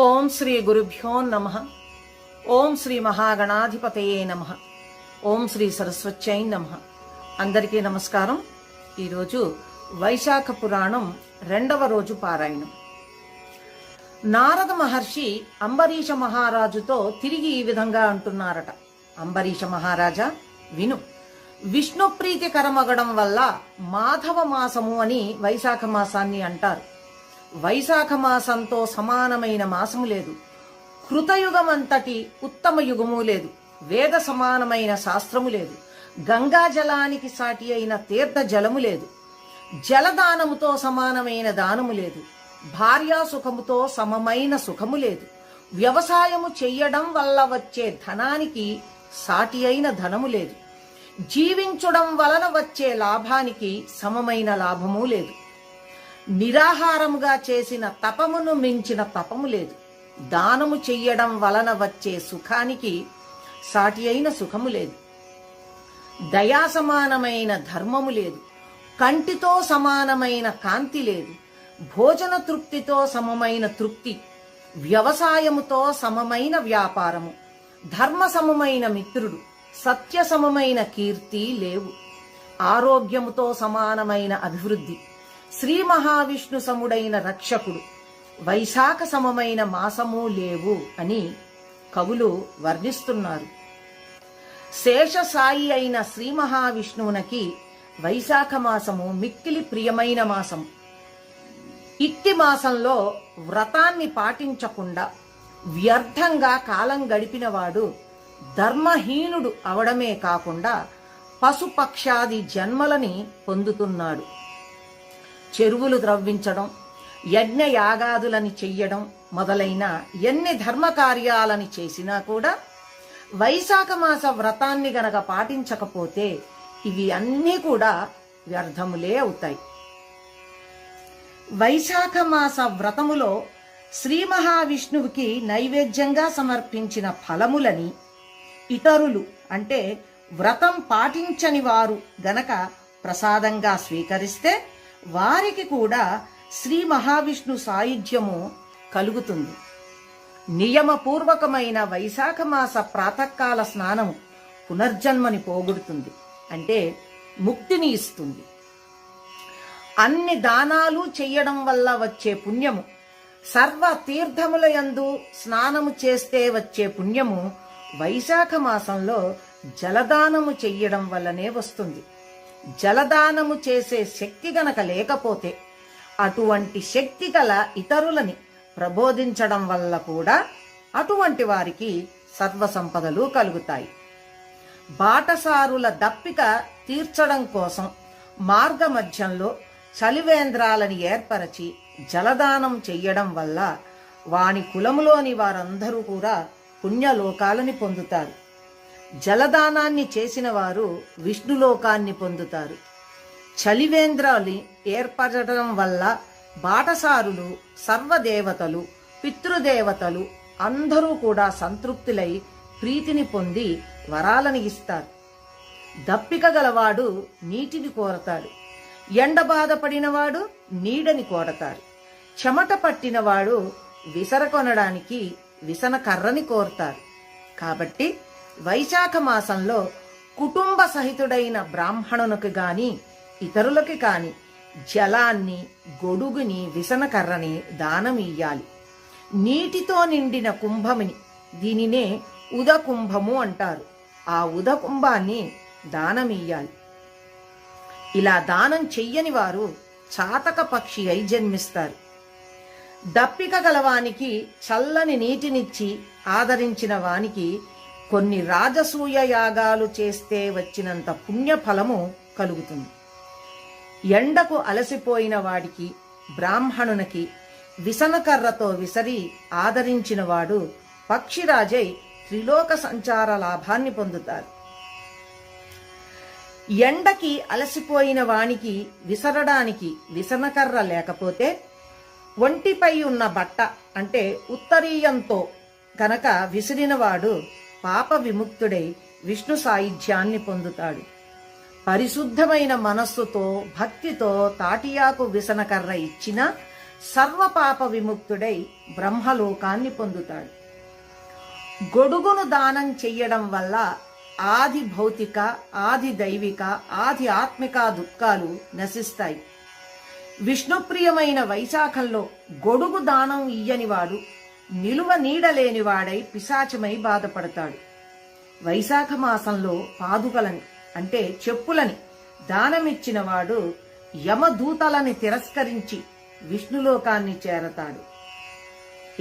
ఓం శ్రీ గురుభ్యో నమ. ఓం శ్రీ మహాగణాధిపతయే నమ. ఓం శ్రీ సరస్వత్యై నమ. అందరికీ నమస్కారం. ఈరోజు వైశాఖ పురాణం రెండవ రోజు పారాయణం. నారద మహర్షి అంబరీష మహారాజుతో తిరిగి ఈ విధంగా అంటున్నారట. అంబరీష మహారాజా విను. విష్ణు ప్రీతికరమగడం వల్ల మాధవ మాసము అని వైశాఖ మాసాన్ని అంటారు. వైశాఖ మాసంతో సమానమైన మాసము లేదు. కృతయుగమంతటి ఉత్తమ యుగము లేదు. వేద సమానమైన శాస్త్రము లేదు. గంగా జలానికి సాటి అయిన తీర్థ జలము లేదు. జలదానముతో సమానమైన దానము లేదు. భార్యా సుఖముతో సమమైన సుఖము లేదు. వ్యవసాయము చెయ్యడం వల్ల వచ్చే ధనానికి సాటి అయిన ధనము లేదు. జీవించడం వలన వచ్చే లాభానికి సమమైన లాభము లేదు. నిరాహారముగా చేసిన తపమును మించిన తపము లేదు. దానము చెయ్యడం వలన వచ్చే సుఖానికి సాటి అయిన సుఖము లేదు. దయా సమానమైన ధర్మము లేదు. కంటితో సమానమైన కాంతి లేదు. భోజన తృప్తితో సమమైన తృప్తి వ్యవసాయముతో సమమైన వ్యాపారము ధర్మ సమమైన మిత్రుడు సత్య సమమైన కీర్తి లేవు. ఆరోగ్యముతో సమానమైన అభివృద్ధి శ్రీ మహావిష్ణు సముడైన రక్షకుడు. వైశాఖ సమమైన మాసము లేవు అని కవులు వర్ణిస్తున్నారు. శేషసాయి అయిన శ్రీ మహావిష్ణువునకి వైశాఖ మాసము మిక్కిలి ప్రియమైన మాసం ఇట్టి మాసంలో వ్రతాన్ని పాటించకుండా వ్యర్థంగా కాలం గడిపినవాడు ధర్మహీనుడు అవడమే కాకుండా పశుపక్షాది జన్మలని పొందుతున్నాడు. చెరువులు ద్రవ్వించడం యజ్ఞ యాగాదులని చెయ్యడం మొదలైన ఎన్ని ధర్మ కార్యాలని చేసినా కూడా వైశాఖ మాస వ్రతాన్ని గనక పాటించకపోతే ఇవి అన్నీ కూడా వ్యర్థములే అవుతాయి. వైశాఖ మాస వ్రతములో శ్రీ మహావిష్ణువుకి నైవేద్యంగా సమర్పించిన ఫలములని ఇతరులు అంటే వ్రతం పాటించని వారు గనక ప్రసాదంగా స్వీకరిస్తే వారికి కూడా శ్రీ మహావిష్ణు సాయుధ్యము కలుగుతుంది. నియమపూర్వకమైన వైశాఖ మాస ప్రాతకాల స్నానము పునర్జన్మని పోగొడుతుంది. అంటే ముక్తిని ఇస్తుంది. అన్ని దానాలు చెయ్యడం వల్ల వచ్చే పుణ్యము సర్వ తీర్థముల యందు స్నానము చేస్తే వచ్చే పుణ్యము వైశాఖ మాసంలో జలదానము చెయ్యడం వల్లనే వస్తుంది. జలదానము చేసే శక్తి గనక లేకపోతే అటువంటి శక్తి గల ఇతరులని ప్రబోధించడం వల్ల కూడా అటువంటి వారికి సర్వసంపదలు కలుగుతాయి. బాటసారుల దప్పిక తీర్చడం కోసం మార్గ మధ్యంలో చలివేంద్రాలని ఏర్పరచి జలదానం చెయ్యడం వల్ల వాని కులములోని వారందరూ కూడా పుణ్యలోకాలని పొందుతారు. జలదానాన్ని చేసిన వారు విష్ణులోకాన్ని పొందుతారు. చలివేంద్రాలు ఏర్పడటం వల్ల బాటసారులు సర్వదేవతలు పితృదేవతలు అందరూ కూడా సంతృప్తులై ప్రీతిని పొంది వరాలని ఇస్తారు. దప్పిక గలవాడు నీటిని కోరతాడు. ఎండ బాధపడినవాడు నీడని కోరతారు చెమట పట్టినవాడు విసర కొనడానికి విసన కర్రని కోరతారు కాబట్టి వైశాఖ మాసంలో కుటుంబ సహితుడైన బ్రాహ్మణునికి గాని ఇతరులకి కాని జలాన్ని గొడుగుని విసనకర్రని దానమియ్యాలి. నీటితో నిండిన కుంభమిని దీనినే ఉదకుంభము అంటారు. ఆ ఉదకుంభాన్ని దానమియ్యాలి. ఇలా దానం చెయ్యని వారు చాతక పక్షి అయి జన్మిస్తారు. దప్పిక గలవానికి చల్లని నీటినిచ్చి ఆదరించిన వానికి కొన్ని రాజసూయ యాగాలు చేస్తే వచ్చినంత పుణ్యఫలము కలుగుతుంది. ఎండకు అలసిపోయిన వాడికి బ్రాహ్మణునికి విసనకర్రతో విసరి ఆదరించినవాడు పక్షిరాజై త్రిలోక సంచార లాభాన్ని పొందుతారు ఎండకి అలసిపోయిన వానికి విసరడానికి విసనకర్ర లేకపోతే ఒంటిపై ఉన్న బట్ట అంటే ఉత్తరీయంతో కనుక విసిరినవాడు పాప విముక్తుడై విష్ణు సాయుధ్యాన్ని పొందుతాడు. పరిశుద్ధమైన మనస్సుతో భక్తితో తాటియాకు విసనకర్ర ఇచ్చిన సర్వపాప విముక్తుడై బ్రహ్మలోకాన్ని పొందుతాడు. గొడుగును దానం చెయ్యడం వల్ల ఆది భౌతిక ఆది దైవిక ఆది ఆత్మిక దుఃఖాలు నశిస్తాయి. విష్ణుప్రియమైన వైశాఖంలో గొడుగు దానం ఇయ్యనివాడు నిలువ నీడలేనివాడై పిశాచమై బాధపడతాడు. వైశాఖ మాసంలో పాదుకలని అంటే చెప్పులని దానమిచ్చిన వాడు యమదూతలని తిరస్కరించి విష్ణులోకాన్ని చేరతాడు.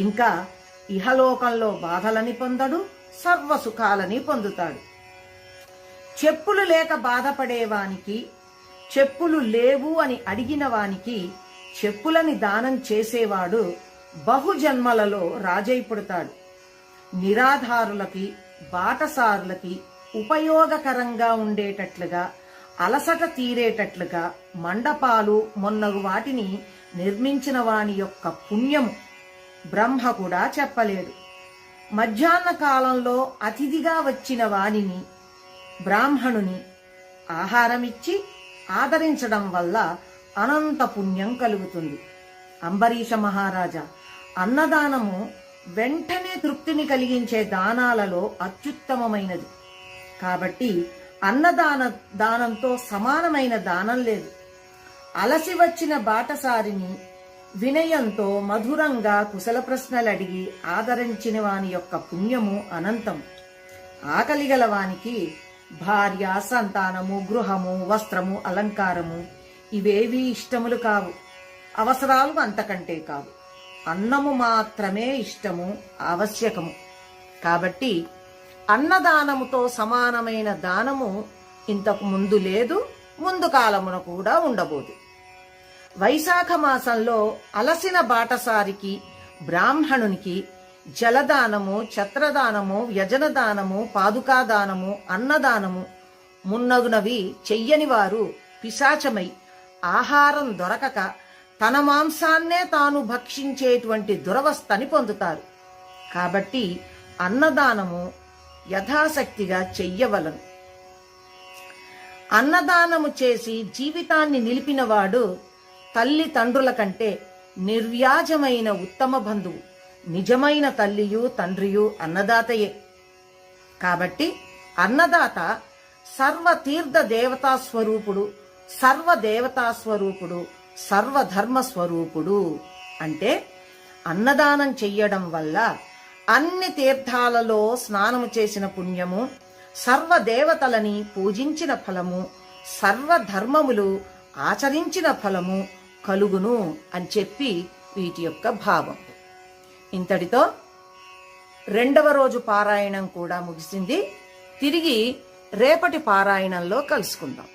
ఇంకా ఇహలోకంలో బాధలని పొందడు సర్వసుఖాలని పొందుతాడు. చెప్పులు లేక బాధపడేవానికి చెప్పులు లేవు అని అడిగిన వానికి చెప్పులని దానం చేసేవాడు బహుజన్మలలో రాజై పుడతాడు నిరాధారులకి బాటసారులకి ఉపయోగకరంగా ఉండేటట్లుగా అలసట తీరేటట్లుగా మండపాలు మొన్నగు వాటిని నిర్మించిన వాని యొక్క పుణ్యము బ్రహ్మ కూడా చెప్పలేడు మధ్యాహ్న కాలంలో అతిథిగా వచ్చిన వానిని బ్రాహ్మణుని ఆహారమిచ్చి ఆదరించడం వల్ల అనంత పుణ్యం కలుగుతుంది. అంబరీష మహారాజా అన్నదానము వెంటనే తృప్తిని కలిగించే దానాలలో అత్యుత్తమమైనది. కాబట్టి అన్నదాన దానంతో సమానమైన దానం లేదు. అలసి వచ్చిన బాటసారిని వినయంతో మధురంగా కుశల ప్రశ్నలు అడిగి ఆదరించిన వాని యొక్క పుణ్యము అనంతం ఆకలి గల వానికి భార్య సంతానము గృహము వస్త్రము అలంకారము ఇవేవీ ఇష్టములు కావు. అవసరాలు అంతకంటే కావు. అన్నము మాత్రమే ఇష్టము ఆవశ్యకము. కాబట్టి అన్నదానముతో సమానమైన దానము ఇంతకు ముందు లేదు ముందు కాలమున కూడా ఉండబోదు. వైశాఖ మాసంలో అలసిన బాటసారికి బ్రాహ్మణునికి జలదానము ఛత్రదానము వ్యజనదానము పాదుకాదానము అన్నదానము మున్నగునవి చెయ్యని వారు పిశాచమై ఆహారం దొరకక తన మాంసాన్నే తాను భక్షించేటువంటి దురవస్థని పొందుతారు. కాబట్టి అన్నదానము యథాశక్తిగా చెయ్యవలను. అన్నదానము చేసి జీవితాన్ని నిలిపినవాడు తల్లి తండ్రుల కంటే నిర్వ్యాజమైన ఉత్తమ బంధువు నిజమైన తల్లియు తండ్రియు అన్నదాతయే. కాబట్టి అన్నదాత సర్వ తీర్థ దేవతా సర్వధర్మ స్వరూపుడు అంటే అన్నదానం చెయ్యడం వల్ల అన్ని తీర్థాలలో స్నానము చేసిన పుణ్యము సర్వ దేవతలని పూజించిన ఫలము సర్వధర్మములు ఆచరించిన ఫలము కలుగును అని చెప్పి వీటి యొక్క భావం. ఇంతటితో రెండవ రోజు పారాయణం కూడా ముగిసింది. తిరిగి రేపటి పారాయణంలో కలుసుకుందాం.